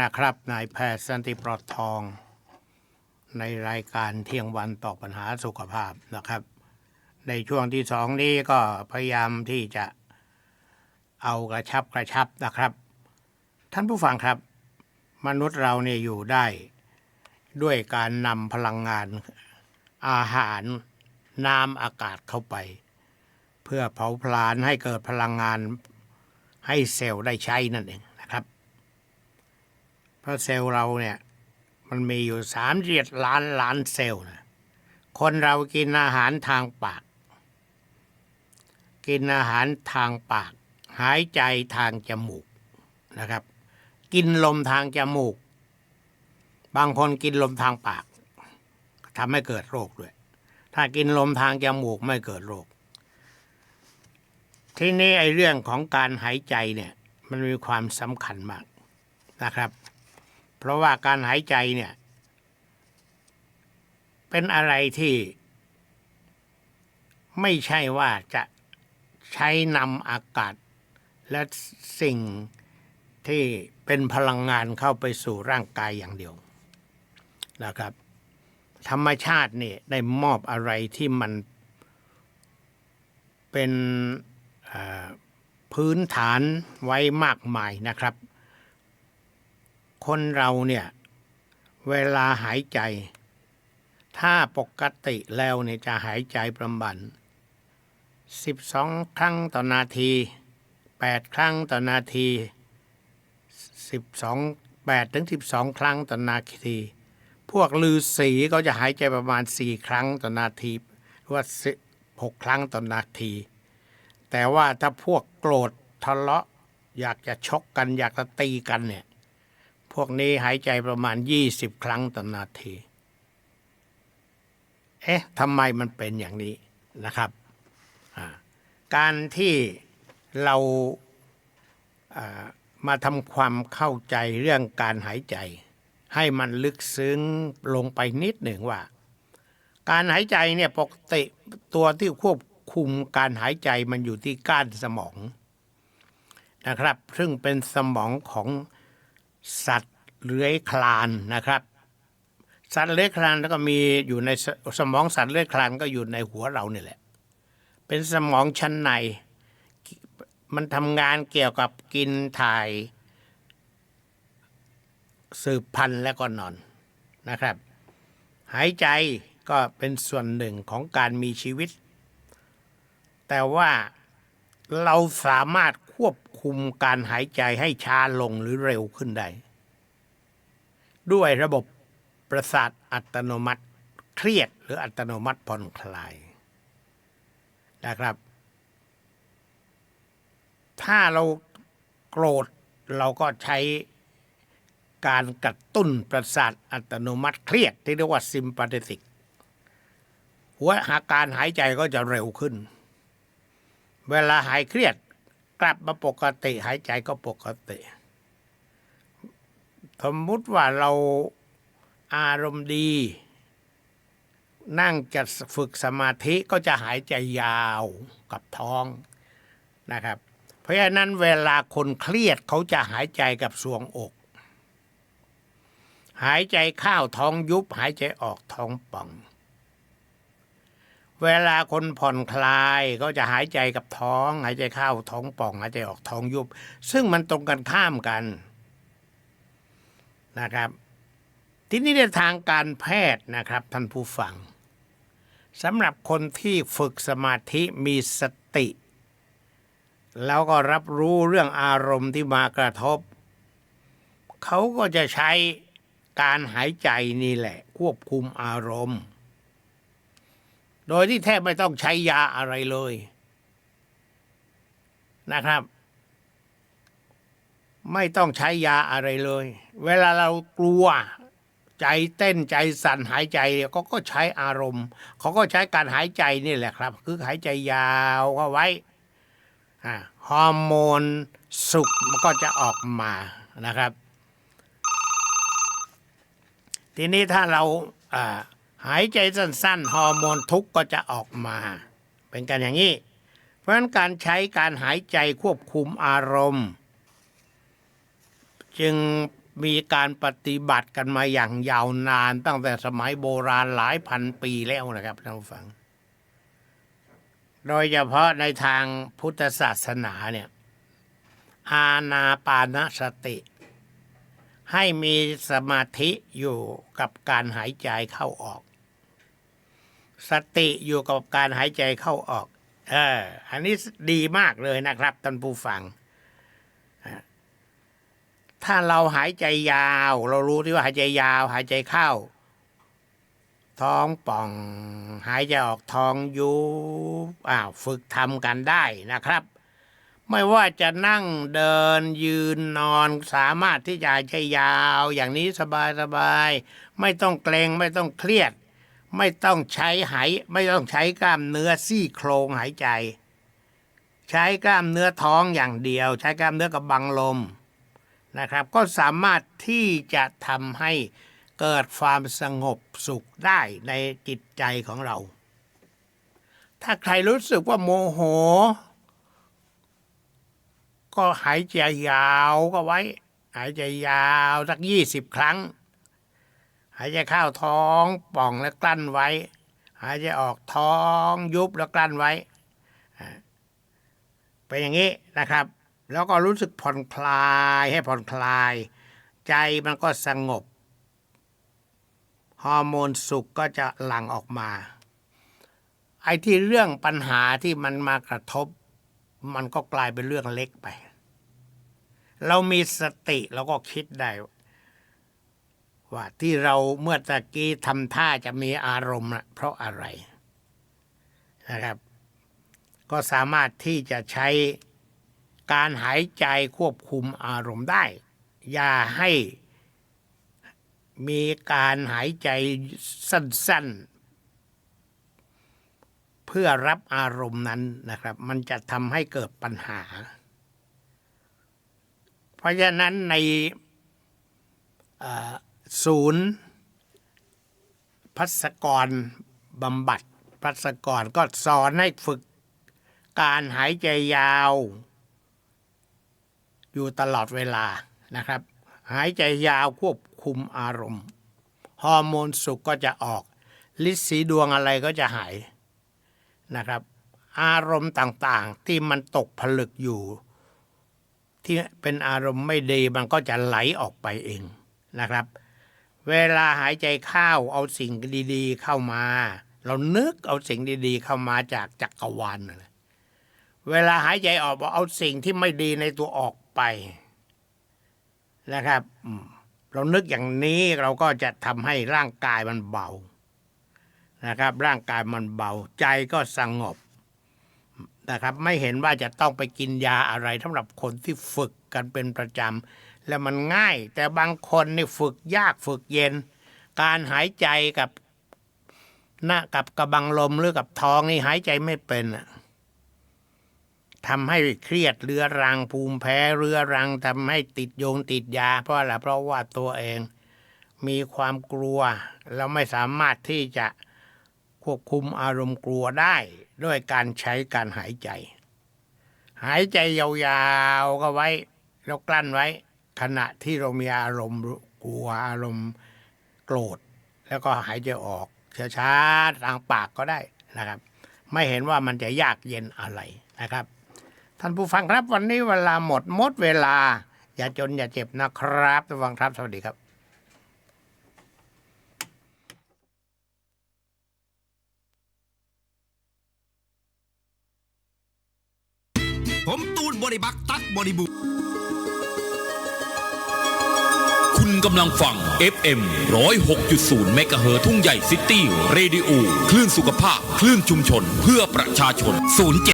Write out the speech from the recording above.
นะครับ นายแพทย์สันติปลอดทอง ในรายการเที่ยงวันตอบปัญหาสุขภาพนะครับ ในช่วงที่สองนี้ก็พยายามที่จะเอากระชับกระชับนะครับ ท่านผู้ฟังครับ มนุษย์เราเนี่ยอยู่ได้ ด้วยการนำพลังงานอาหารน้ำอากาศเข้าไป เพื่อเผาผลาญให้เกิดพลังงานให้เซลล์ได้ใช้นั่นเอง รับเพราะเซลล์เราเนี่ย มันมีอยู่สามเจ็ดล้านล้านเซลล์นะคนเรากินอาหารทางปาก กินอาหารทางปาก หายใจทางจมูกนะครับ กินลมทางจมูก บางคนกินลมทางปากทำให้เกิดโรคด้วย ถ้ากินลมทางจมูกไม่เกิดโรค ทีนี้ไอ้เรื่องของการหายใจเนี่ย มันมีความสำคัญมากนะครับ เพราะว่าการหายใจเนี่ย เป็นอะไรที่ ไม่ใช่ว่าจะใช้นำอากาศ และสิ่งที่เป็นพลังงานเข้าไปสู่ร่างกายอย่างเดียวนะครับ ธรรมชาติเนี่ยได้มอบอะไรที่มันเป็นพื้นฐานไว้มากมายนะครับ คนเราเนี่ย เวลาหายใจ ถ้าปกติแล้วเนี่ยจะหายใจประมาณ12 ครั้งต่อนาที 8 ครั้งต่อนาที 12 8ถึง12 ครั้งต่อนาที พวกลือสีก็จะหายใจประมาณ 4 ครั้งต่อนาทีหรือว่า6ครั้งต่อนาที แต่ว่าถ้าพวกโกรธทะเลาะอยากจะชกกันอยากจะตีกันเนี่ย วกนี้หายใจประมาณ 20 ครั้งต่อนาที เอ๊ะทำไมมันเป็นอย่างนี้นะครับการที่เรามาทำความเข้าใจเรื่องการหายใจ ให้มันลึกซึ้งลงไปนิดหนึ่งว่า การหายใจเนี่ยปกติตัวที่ควบคุมการหายใจมันอยู่ที่ก้านสมองนะครับ ซึ่งเป็นสมองของ สัตว์เลื้อยคลานนะครับ สัตว์เลื้อยคลานแล้วก็มีอยู่ในสมองสัตว์เลื้อยคลานก็อยู่ในหัวเรานี่แหละ เป็นสมองชั้นใน มันทำงานเกี่ยวกับกินถ่าย สืบพันธุ์และก็นอนนะครับ หายใจก็เป็นส่วนหนึ่งของการมีชีวิต แต่ว่าเราสามารถ คุมการหายใจให้ช้าลงหรือเร็วขึ้นได้ ด้วยระบบประสาทอัตโนมัติเครียดหรืออัตโนมัติผ่อนคลายนะครับ ถ้าเราโกรธเราก็ใช้การกระตุ้นประสาทอัตโนมัติเครียด ที่เรียกว่าซิมปาเทติก หัวหาการหายใจก็จะเร็วขึ้น เวลาหายเครียด กลับมาปกติหายใจก็ปกติ สมมุติว่าเราอารมณ์ดี นั่งจะฝึกสมาธิก็จะหายใจยาวกับท้องนะครับ เพราะฉะนั้นเวลาคนเครียดเขาจะหายใจกับสวงอก หายใจเข้าท้องยุบ หายใจออกท้องป่อง เวลาคนผ่อนคลายก็จะหายใจกับท้อง หายใจเข้าท้องป่อง หายใจออกท้องยุบ ซึ่งมันตรงกันข้ามกันนะครับ ทีนี้ในทางการแพทย์นะครับท่านผู้ฟังสำหรับคนที่ฝึกสมาธิมีสติ แล้วก็รับรู้เรื่องอารมณ์ที่มากระทบ เขาก็จะใช้การหายใจนี่แหละ ควบคุมอารมณ์ โดยที่แทบไม่ต้องใช้ยาอะไรเลย นะครับ ไม่ต้องใช้ยาอะไรเลย เวลาเรากลัวใจเต้นใจสั่นหายใจเขาก็ใช้อารมณ์เขาก็ใช้การหายใจนี่แหละครับ คือหายใจยาวก็ไว้ฮอร์โมนสุขมันก็จะออกมานะครับ ทีนี้ถ้าเราอ่า หายใจสั้นๆ ฮอร์โมนทุกข์ก็จะออกมา เป็นกันอย่างนี้ เพราะฉะนั้นการใช้การหายใจควบคุมอารมณ์ จึงมีการปฏิบัติกันมาอย่างยาวนานตั้งแต่สมัยโบราณหลายพันปีแล้วนะครับท่านผู้ฟัง โดยเฉพาะในทางพุทธศาสนาเนี่ยอาณาปานสติ ให้มีสมาธิอยู่กับการหายใจเข้าออก สติอยู่กับการหายใจเข้าออก เออ อันนี้ดีมากเลยนะครับท่านผู้ฟัง ถ้าเราหายใจยาว เรารู้ที่ว่าหายใจยาว หายใจเข้า ท้องป่อง หายใจออกท้องยุบอ้าวฝึกทำกันได้นะครับ ไม่ว่าจะนั่งเดินยืนนอนสามารถที่จะหายใจยาว อย่างนี้สบายสบาย ไม่ต้องเกรงไม่ต้องเครียด ไม่ต้องใช้หายไม่ต้องใช้กล้ามเนื้อซี่โครงหายใจ ใช้กล้ามเนื้อท้องอย่างเดียว ใช้กล้ามเนื้อกระบังลมนะครับ ก็สามารถที่จะทำให้เกิดความสงบสุขได้ในจิตใจของเรา ถ้าใครรู้สึกว่าโมโห ก็หายใจยาวก็ไว้ หายใจยาวสักยี่สิบครั้ง หายใจเข้าท้องป่องแล้วกลั้นไว้ หายใจออกท้องยุบแล้วกลั้นไว้เป็นอย่างนี้นะครับ แล้วก็รู้สึกผ่อนคลายให้ผ่อนคลาย ใจมันก็สงบ ฮอร์โมนสุขก็จะหลั่งออกมา ไอ้ที่เรื่องปัญหาที่มันมากระทบ มันก็กลายเป็นเรื่องเล็กไป เรามีสติเราก็คิดได้ ว่าที่เราเมื่อตะกี้ทำท่าจะมีอารมณ์นะเพราะอะไรนะครับ ก็สามารถที่จะใช้การหายใจควบคุมอารมณ์ได้ อย่าให้มีการหายใจสั้น ๆ เพื่อรับอารมณ์นั้นนะครับ มันจะทำให้เกิดปัญหา เพราะฉะนั้นใน ศูนย์พัสกรบำบัดพัสกรก็สอนให้ฝึกการหายใจยาว อยู่ตลอดเวลานะครับ หายใจยาวควบคุมอารมณ์ ฮอร์โมนสุขก็จะออก ลิดสีดวงอะไรก็จะหายนะครับ อารมณ์ต่างๆที่มันตกผลึกอยู่ ที่เป็นอารมณ์ไม่ดีมันก็จะไหลออกไปเองนะครับ เวลาหายใจเข้าเอาสิ่งดีๆ เข้ามา เรานึกเอาสิ่งดีๆ เข้ามาจากจักรวาลเวลาหายใจออกเอาสิ่งที่ไม่ดีในตัวออกไปนะครับเรานึกอย่างนี้เราก็จะทำให้ร่างกายมันเบานะครับ ร่างกายมันเบาใจก็สงบนะครับ ไม่เห็นว่าจะต้องไปกินยาอะไรสำหรับคนที่ฝึก กันเป็นประจำแล้วมันง่าย แต่บางคนนี่ฝึกยากฝึกเย็น การหายใจกับหน้ากับกระบังลมหรือกับท้องนี่หายใจไม่เป็นทำให้เครียดเรื้อรังภูมิแพ้เรื้อรังทำให้ติดโยงติดยา เพราะอะไรเพราะว่าตัวเองมีความกลัวแล้วไม่สามารถที่จะควบคุมอารมณ์กลัวได้ ด้วยการใช้การหายใจ หายใจยาวๆก็ไว้ แล้วกลั้นไว้ ขณะที่เรามีอารมณ์กลัวอารมณ์โกรธ แล้วก็หายใจออกช้าๆทางปากก็ได้นะครับ ไม่เห็นว่ามันจะยากเย็นอะไรนะครับ ท่านผู้ฟังครับวันนี้เวลาหมดหมดเวลา อย่าจนอย่าเจ็บนะครับท่านผู้ฟังครับสวัสดีครับผมตูนบริบักตักบริบู คุณกำลังฟัง FM 106.0เมกะเฮิรตซ์ทุ่งใหญ่ซิตี้เรดิโอคลื่นสุขภาพ คลื่นชุมชน เพื่อประชาชน 07